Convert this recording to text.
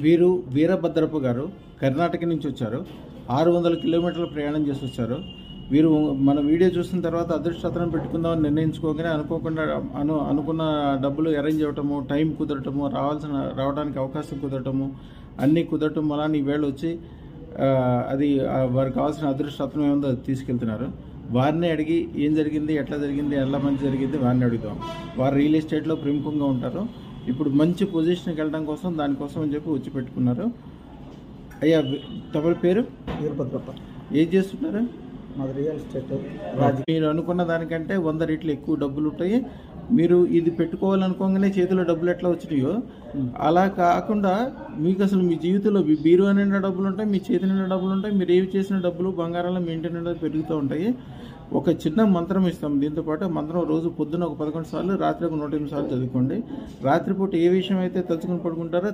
వీరు వీరభద్రప్ప గారు కర్ణాటక నుంచి వచ్చారు. ఆరు వందల కిలోమీటర్ల ప్రయాణం చేసి వచ్చారు. వీరు మన వీడియో చూసిన తర్వాత అదృష్టతనం పెట్టుకుందామని నిర్ణయించుకోగానే అనుకోకుండా అను అనుకున్న డబ్బులు అరేంజ్ అవ్వటము టైం కుదరటము రావాల్సిన రావడానికి అవకాశం కుదరటము అన్నీ కుదరటం వల్ల ఈ వేళ వచ్చి అది వారికి కావాల్సిన అదృష్టతనం ఏముందో అది తీసుకెళ్తున్నారు. వారిని అడిగి ఏం జరిగింది ఎట్లా జరిగింది ఎలా మంచి జరిగింది వారిని అడుగుదాం. వారు రియల్ ఎస్టేట్లో ప్రముఖంగా ఉంటారు. ఇప్పుడు మంచి పొజిషన్కి వెళ్ళడం కోసం దానికోసం అని చెప్పి వచ్చి పెట్టుకున్నారు. అయ్యా తమరి పేరు? వీరభద్రప్ప. ఏం చేస్తున్నారు? మాది రియల్ ఎస్టేట్. మీరు అనుకున్న దానికంటే వంద రెట్లు ఎక్కువ డబ్బులు ఉంటాయి. మీరు ఇది పెట్టుకోవాలనుకోగానే చేతిలో డబ్బులు ఎట్లా వచ్చినాయో? అలా కాకుండా మీకు అసలు మీ జీవితంలో మీ బీరు నిండా డబ్బులు ఉంటాయి మీ చేతి నిండా డబ్బులు ఉంటాయి మీరు ఏవి చేసిన డబ్బులు బంగారంలో మీ ఇంటి నిండా పెరుగుతూ ఉంటాయి. ఒక చిన్న మంత్రం ఇస్తాం. దీంతో పాటు మంత్రం రోజు పొద్దున ఒక పదకొండు సార్లు రాత్రి ఒక నూట ఎనిమిది సార్లు చదువుకోండి. రాత్రిపూట ఏ విషయం అయితే తలుచుకుని పడుకుంటారో